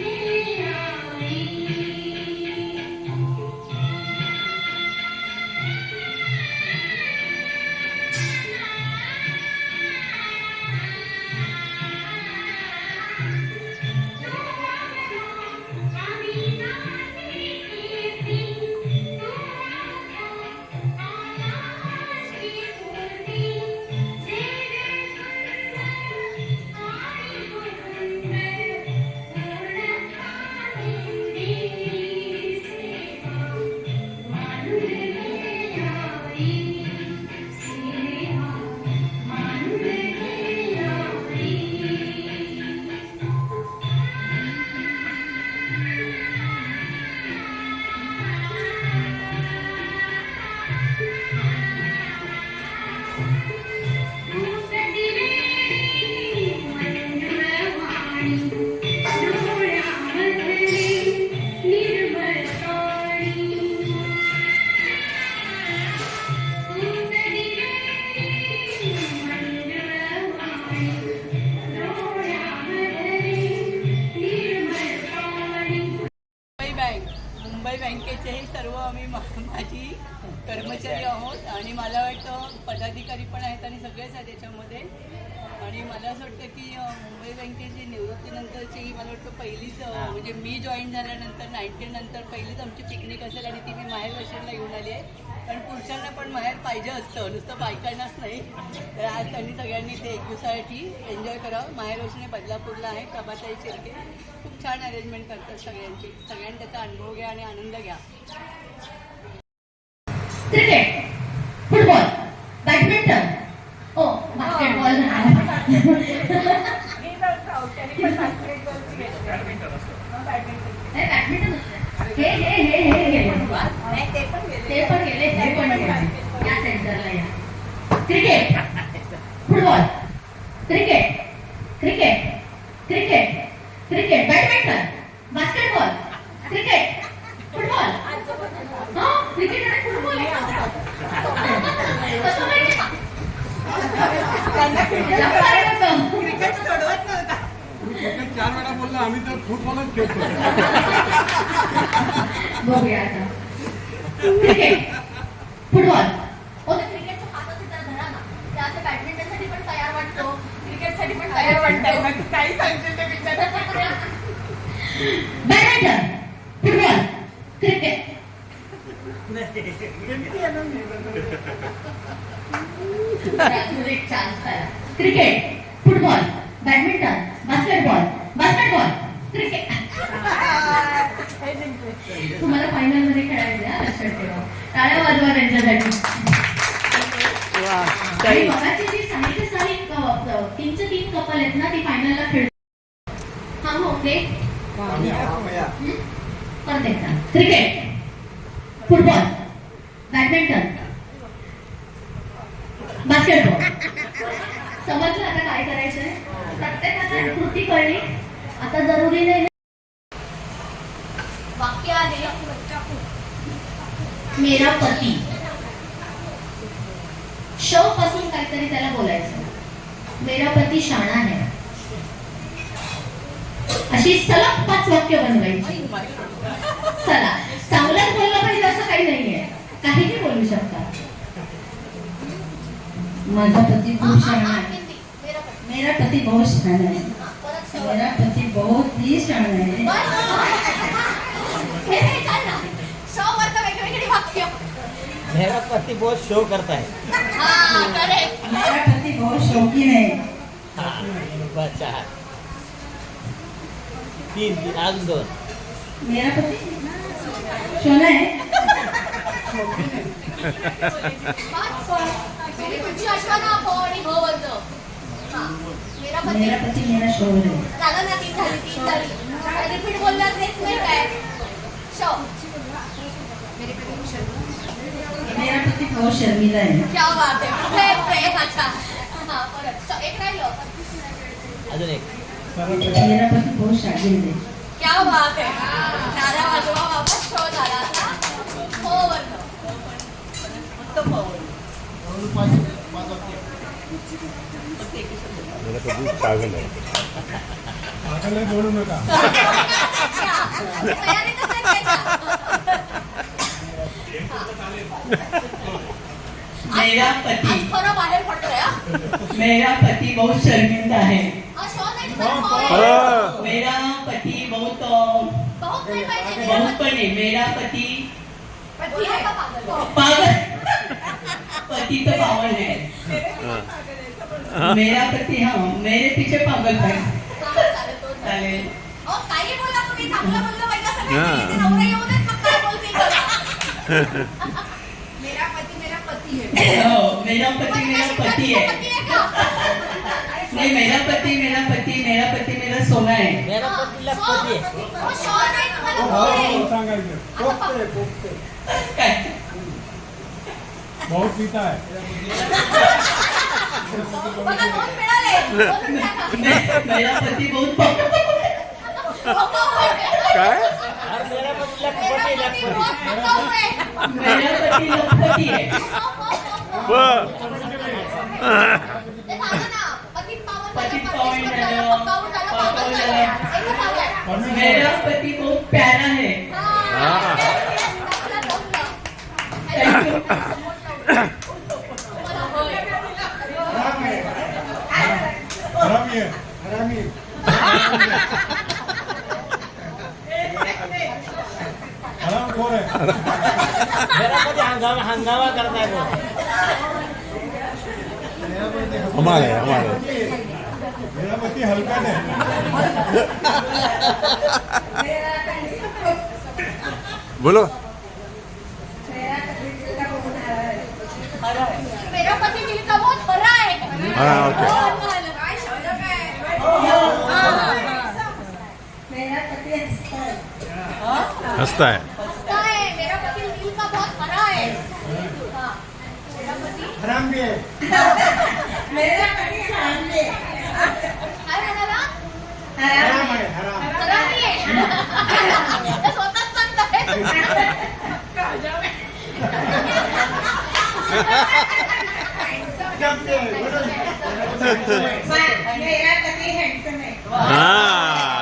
मुंबई आणि मला वाटतं पदाधिकारी पण आहेत आणि सगळेच आहेत याच्यामध्ये. आणि मला असं वाटतं की मुंबई बँकेची निवृत्तीनंतरची ही मला वाटतं पहिलीच म्हणजे मी जॉईन झाल्यानंतर नाईन्टी नंतर पहिलीच आमची पिकनिक असेल आणि ती मी माहेर वर्षाला घेऊन आली आहे. कारण पुरुषांना पण माहेर पाहिजे असतं नुसतं बायकांनाच नाही. तर आज त्यांनी सगळ्यांनी ते एक दिवसासाठी एन्जॉय करावं. माहेर वर्षाने बदलापूरला आहे प्रभाताई शिर्के खूप छान अरेंजमेंट करतात सगळ्यांची. सगळ्यांनी त्याचा अनुभव घ्या आणि आनंद घ्या क्रिकेट फुटबॉल बॅडमिंटन ओ बास्केटबॉल नाही बॅडमिंटन हे हे हे हे गेले ते पण ते पण गेले ते पण गेले या सेंटरला या cricket football cricket cricket cricket cricket badminton basketball cricket football हा क्रिकेट आणि फुटबॉल कसं माहिती का? जास्त कार्यक्रम. क्रिकेट सोडवत नव्हता. क्रिकेट चार वेळा बोललो आम्ही तर फुटबॉलच खेळतो. बघूया आता. फुटबॉल ओ ते क्रिकेटचं खातं तिथं धरा ना ते असं बॅडमिंटनसाठी पण तयार वाटतो क्रिकेटसाठी पण तयार वाटतं काही सांगते ते विचार बॅडमिंटन फुटबॉल क्रिकेट अजून एक चान्स त्याला cricket football badminton basketball basketball cricket. तुम्हाला फायनलमध्ये खेळायचं लक्षात ठेवा. टाळ्या वाजवा त्यांच्यासाठी आणि मगाची जी साहित्य सारी तीनचे तीन कपल आहेत ना ती फायनलला खेळ हा हो ओके परत एकदा क्रिकेट फुटबॉल बॅडमिंटन बास्केटबॉल समजलं आता काय करायचंय प्रत्येकाला कृती कळली आता जरुरी नाही वाक्य आहे मेरा पती. श पासून काहीतरी त्याला बोलायचं. मेरा पती शाणा है. अशी सलग पाच वाक्य बनवायची. चला चांगलंच बोललं पाहिजे असं काही नाहीये. काहीही बोलू शकता. माझा पती खूप छान आहे. मेरा पति बहुत शाना है मेरा पति बहुत पती शाळा आहे हे हे चाल ना शो वरचं वेगवेगळी वाक्य मेरा पति बहुत शो करता है। हा मेरा पती बहुत शौकीन है। हाँ, चार तीन अजून दोन मेरा पती सोना है? मेरी पुढची अश्वाना हो हो हा। मेरा पती मेरा पति मेरा शोहर है। झालं ना तीन झाली तीन झाली रिपीट बोलला तेच नाही काय शो मेरा पति बहुत शर्मिला है क्या बात पुढे प्रेम अच्छा हा परत एक राहिलं अजून एक मेरा पति बहुत शागिर्द है क्या बात आहे दादा वाजवा वापस शो झाला आता हो वरनं फक्त फक्त एकच शब्द. मेरा कबूल पागल है पागल बोलू नका मेरा पति आज खरं बाहेर पडतोय हा. मेरा पति बहुत शर्मिंदा है हा शो नाही तुला हो आहे. हाँ। मेरा पति बहुत अ, बहुत नाही पाहिजे मेरा बहुत पण है मेरा पति पती आहे का पागल? पागल पति तो पागल है मेरा पति हाँ मेरे पीछे पागल है हा, चालेल, तो चालेल. चालेल अहो, काही बोला तुम्ही चांगलं बोललं पाहिजे असं काही हा. नाही. ते नवरा येऊ देत मेरा पती मेरा पती है हो, मेरा पति मेरा पति है पती आहे का? नहीं मेरा पति मेरा पति मेरा पति मेरा सोना है मेरा हा, पति लखपति शो- है हो, शो नाही तुम्हाला हो हो आहे. हो सांगायचं पोपते पोपते काय? बहुत पिता है बघा दोन मिळाले दोन टाका. मे- मेरा पति बहुत पागल काय? मेरा पति बहुत आहे. मेरा हराम खोर है मेरा पति हंगामा हंगामा करता है वो। हमारे हमारे। मेरा पति हल्का है। बोलो। मेरा पती दिल का बहुत खरा आहे हा, ओके. हंसता है हसता है है मेरा पति हराम भी है हराम है हराम मेरा पति हैंडसम है हा.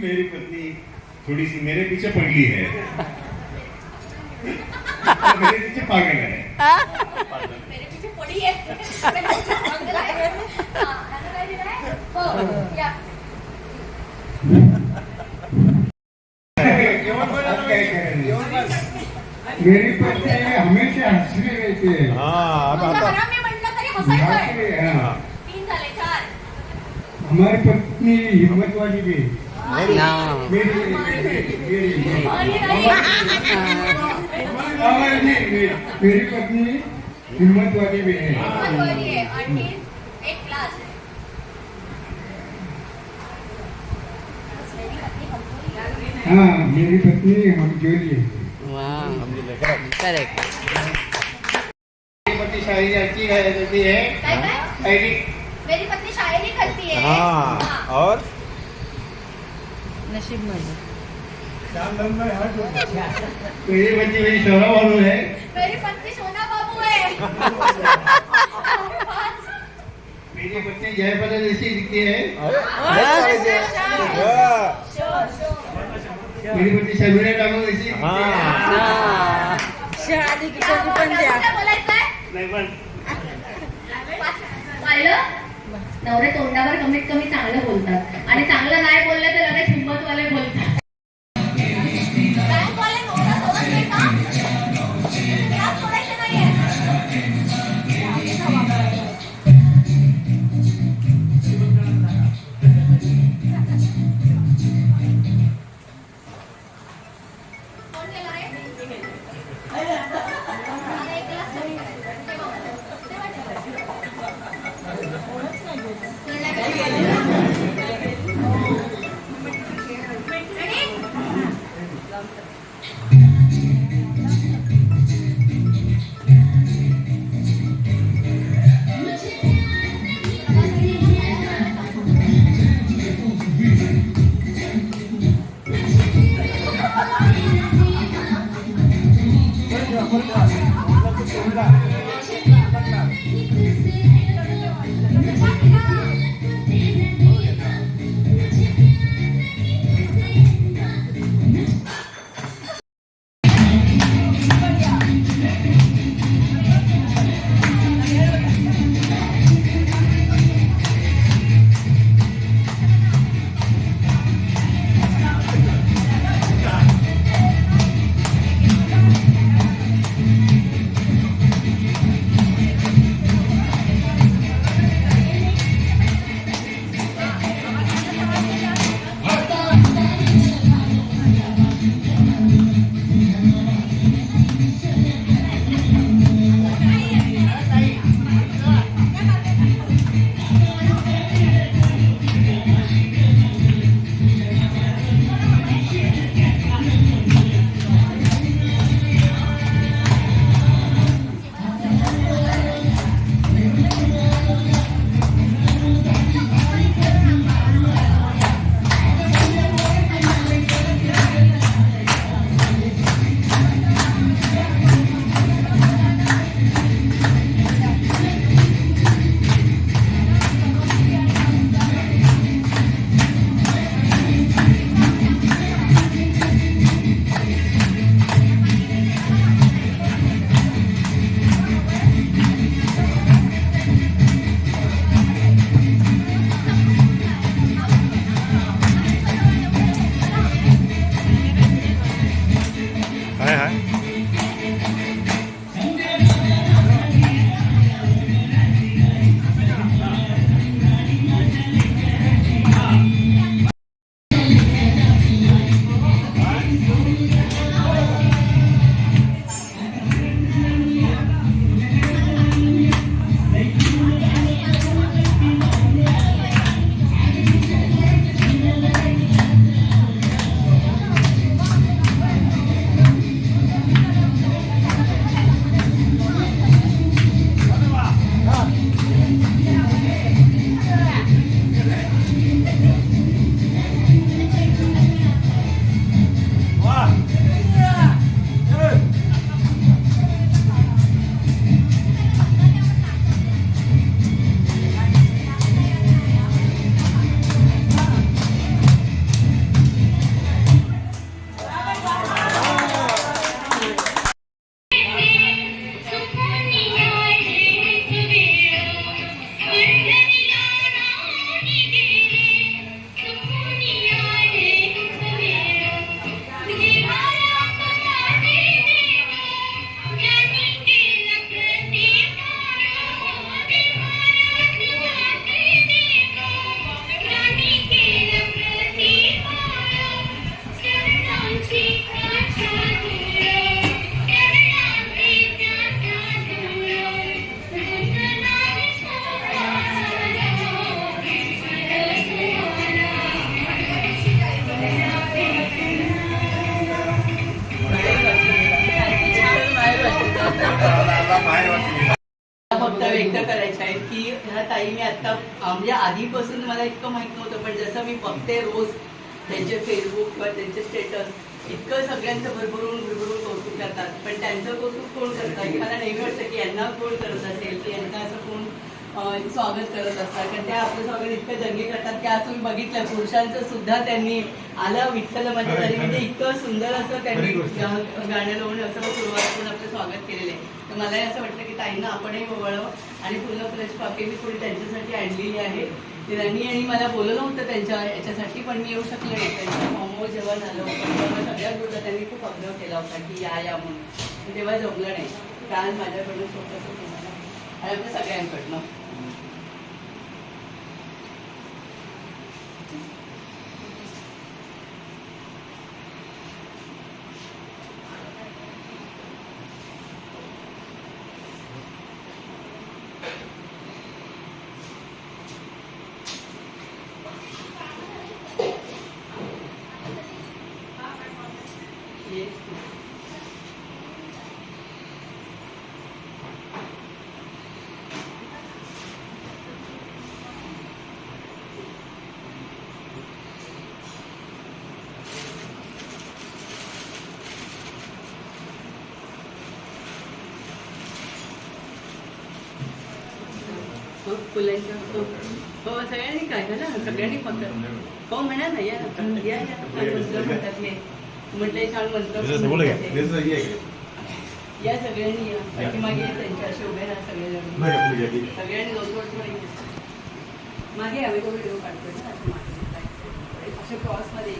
मेरी पत्नी थोड़ी सी मेरे पीछे पगली है। और मेरे पीछे पागल है। मेरे पीछे पडी आहे चांगलं आहे. हा, आता काय दिलंय? हो। या मेरी पत्नी हमेशा हंसती रहती है। हा आता तुमचं आता। हरामी म्हटलं तरी हसायचंय हाँ, तीन झाले चार। हमारी पत्नी मेरी पत्नी हिम्मत वाली भी है। हाँ मेरी पत्नी हम शायरी अच्छी है मेरी पत्नी शायरी करती है। और? नशीब माझं. हैं। मेरी पत्नी मेरी है। मेरी पत्नी सोना बाबू है। मेरी पत्नी जयपदा जैसी दिखती है। मेरी पत्नी शर्मिला टागोर जैसी बोलायचंय? नाही पण पाहिलं? नवरे तोंडावर कमीत कमी चांगलं बोलतात. आणि चांगलं नाही बोललं तर लगेच हिंमतवाले बोलतात. Gracias. म्हणजे आधीपासून मला इतकं माहीत नव्हतं पण जसं मी बघते रोज त्यांचे फेसबुक किंवा त्यांचे स्टेटस इतकं सगळ्यांचं भरभरून भरभरून कौतुक करतात. पण त्यांचं कौतुक कोण करतं? की मला नेहमी वाटतं की यांना कोण करत असेल की यांना असं कोण स्वागत करत असतात. कारण त्या आपलं स्वागत इतकं जंगी करतात की आज तुम्ही बघितलं पुरुषांचं सुद्धा त्यांनी आलं विठ्ठल तरी. म्हणजे इतकं सुंदर असं त्यांनी गाणं लावून असं सुरुवात करून आपलं स्वागत केलेलं आहे. तर मलाही असं वाटतं की ताईंना आपणही ओवळावं. आणि पूर्ण फ्रेश पाके मी थोडी त्यांच्यासाठी आणलेली आहे. त्यांनी आणि मला बोलवलं होतं त्यांच्या याच्यासाठी पण मी येऊ शकले नाही. त्यांच्या फॉर्मवर हो जेव्हा झालं होतं. तेव्हा सगळ्याच गोष्टी त्यांनी खूप आग्रह केला होता की या या म्हणून. तेव्हा जमलं नाही. कारण माझ्याकडनं स्वतःच तुम्हाला आणि आपल्या सगळ्यांकडनं. फुलांचं हो सगळ्यांनी काय झालं सगळ्यांनी फक्त हो म्हणा ना या या या म्हणतात हे म्हटले छान म्हणतात. या सगळ्यांनी या या त्यांच्या असे उभे राहा सगळेजण सगळ्यांनी दोन थोडे मागे आम्ही व्हिडिओ काढतो ना असं मागे. असे क्रॉसमध्ये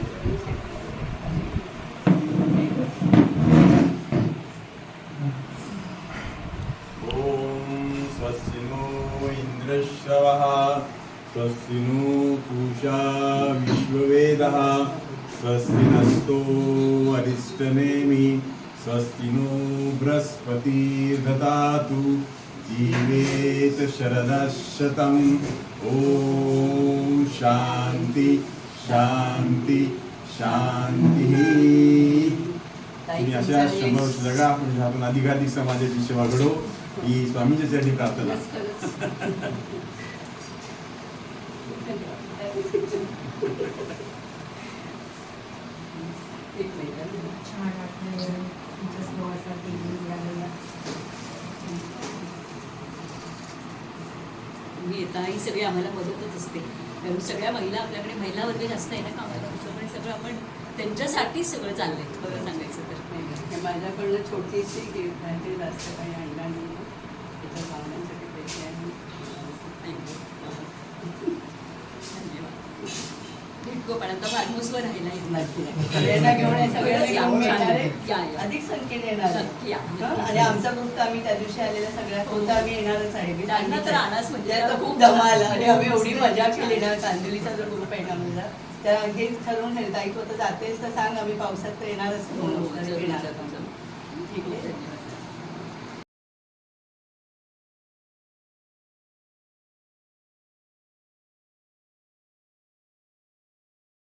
ॐ स्वस्ति नो इन्द्रश्रवः स्वस्ति नो पूषा विश्ववेदः स्वस्ति नस्तो अरिष्टनेमि स्वस्ति नो बृहस्पतिर्ददातु जीवेत शरदः शतम् ॐ शान्ति शान्ति शान्तिः। तुम्ही अशा शंभर जगा आपण ह्यातून अधिकाधिक समाजाची सेवा घडो ही स्वामींच्या चरणी प्रार्थना. छान वाटलं तुमच्या सहवासात तुम्ही येता ही सगळी आम्हाला मदतच असते कारण सगळ्या महिला आपल्याकडे महिला वर्ग जास्त आहे ना कामाला पण सगळं आपण त्यांच्यासाठीच सगळं चाललंय खरं सांगायचं तर नाही, नाही. माझ्याकडनं छोटीशी जास्त काही आणणार नाही त्याच्या पाहुण्यांसाठी पैसे आहे आता फार्महाऊसवर राहिला आहे. नक्की नक्की. सगळ्यांना घेऊन ये, सगळ्यांना घेऊन येणार आहे. या, या. अधिक संख्येने येणार आहे. नक्की या. हं? आणि आमचा ग्रुप तर आम्ही त्या दिवशी आलेल्या सगळ्या ग्रुप तर आम्ही येणारच आहे मी त्यांना तर. आणाच म्हणजे आता खूप धमाल आणि आम्ही एवढी मजा. केली ना चांदलीचा जो ग्रुप आहे ना माझा त्या अगदी ठरवून ठेवता ऐकू तर जातेस तर सांग आम्ही पावसात तर येणारच हो, हो, म्हणून जरूर, येणार